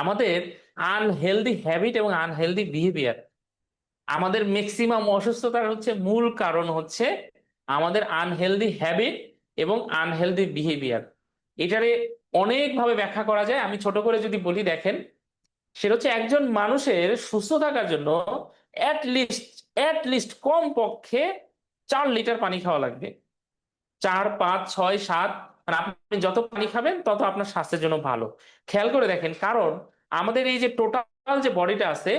আমাদের unhealthy habit এবং unhealthy behaviour আমাদের ম্যাক্সিমাম অসুস্থতার হচ্ছে মূল কারণ হচ্ছে আমাদের আনহেলদি হ্যাবিট এবং আনহেলদি বিহেভিয়ার এটারে অনেকভাবে ব্যাখ্যা করা যায়। আমি ছোট করে যদি বলি, দেখেন, সেটা হচ্ছে একজন মানুষের সুস্থ থাকার জন্য অ্যাটলিস্ট অ্যাটলিস্ট অ্যাট কম পক্ষে চার লিটার পানি খাওয়া লাগবে। চার, পাঁচ, ছয়, সাত মানে আপনি যত পানি খাবেন, তত আপনার স্বাস্থ্যের জন্য ভালো। খেয়াল করে দেখেন, কারণ আমাদের এই যে টোটাল যে বডিটা আছে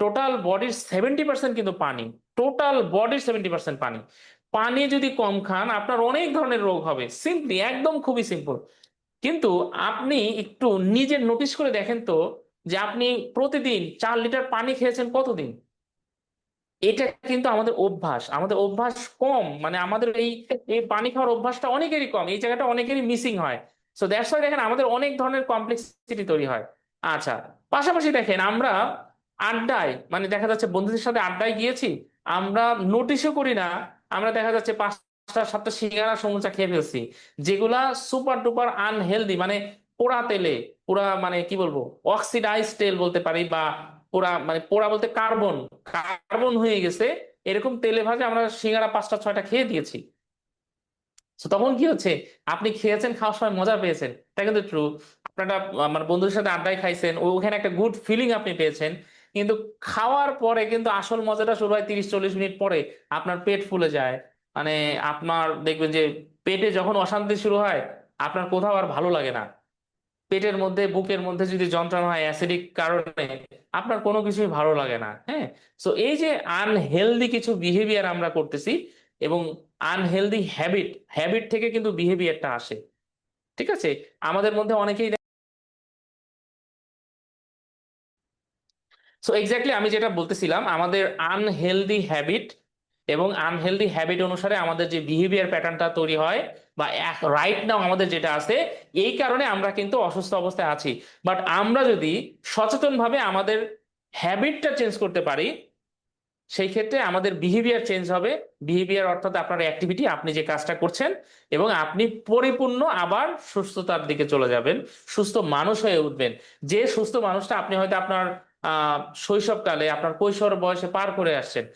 টোটাল বডির সেভেন্টি পার্সেন্ট কিন্তু পানি। টোটাল বডির সেভেন্টি পার্সেন্ট পানি। পানি যদি কম খান, আপনার অনেক ধরনের রোগ হবে। সিম্পলি একদম খুবই সিম্পল কিন্তু আপনি একটু নিজে নোটিশ করে দেখেন তো, যে আপনি প্রতিদিন চার লিটার পানি খেয়েছেন কতদিন? এটা কিন্তু আমাদের অভ্যাস আমাদের অভ্যাস কম মানে আমাদের এই এই পানি খাওয়ার অভ্যাসটা অনেকেরই কম, এই জায়গাটা অনেকেরই মিসিং হয়। সো দ্যাটস ওয়াই দেখেন আমাদের অনেক ধরনের কমপ্লেক্সিটি তৈরি হয়। আচ্ছা পাশাপাশি দেখেন আমরা আড্ডায় মানে দেখা যাচ্ছে বন্ধুদের সাথে আড্ডায় গিয়েছি, আমরা নোটিশও করি না, আমরা দেখা যাচ্ছে পাঁচটা, সাতটা সিঙ্গারা সমুচা খেয়ে ফেলছি, যেগুলা সুপার ডুপার আনহেলদি মানে পোড়া তেলে পুরা মানে কি বলব অক্সিডাইজ তেল বলতে পারি বা পোড়া মানে পোড়া বলতে কার্বন কার্বন হয়ে গেছে, এরকম তেলে ভাজে আমরা সিঙ্গারা পাঁচটা, ছয়টা খেয়ে দিয়েছি। তখন কি হচ্ছে? আপনি খেয়েছেন, খাওয়ার সময় মজা পেয়েছেন। এটা কিন্তু ট্রু আপনারা, আমার বন্ধুদের সাথে আড্ডায় খাইছেন ওখানে একটা গুড ফিলিং আপনি পেয়েছেন। কিন্তু খাওয়ার পরে কিন্তু আসল মজাটা শুরু হয় তিরিশ, চল্লিশ মিনিট পরে। আপনার পেট ফুলে যায়। মানে আপনার দেখবেন যে পেটে যখন অশান্তি শুরু হয়, আপনার কোথাও আর ভালো লাগে না। পেটের মধ্যে, বুকের মধ্যে যদি যন্ত্রণা হয় অ্যাসিডিক কারণে আপনার কোনো কিছুই ভালো লাগে না হ্যাঁ? সো এই যে আনহেলদি কিছু বিহেভিয়ার আমরা করতেছি এবং আনহেলদি হ্যাবিট হ্যাবিট থেকে কিন্তু বিহেভিয়ারটা আসে, ঠিক আছে? আমাদের মধ্যে অনেকেই সো এক্স্যাক্টলি আমি যেটা বলতেছিলাম, আমাদের আনহেলদি হ্যাবিট এবং আনহেলদি হ্যাবিট অনুসারে আমাদের যে বিহেভিয়ার প্যাটার্নটা তৈরি হয় বা রাইট নাও আমাদের যেটা আছে, এই কারণে আমরা কিন্তু অসুস্থ অবস্থায় আছি। বাট আমরা যদি সচেতনভাবে আমাদের হ্যাবিটটা চেঞ্জ করতে পারি, সেই ক্ষেত্রে আমাদের বিহেভিয়ার চেঞ্জ হবে। বিহেভিয়ার অর্থাৎ আপনার অ্যাক্টিভিটি আপনি যে কাজটা করছেন এবং আপনি পরিপূর্ণ আবার সুস্থতার দিকে চলে যাবেন, সুস্থ মানুষ হয়ে উঠবেন। যে সুস্থ মানুষটা আপনি হয়তো আপনার, আহ, শৈশবকালে, আপনার কৈশোর বয়সে পার করে আসছেন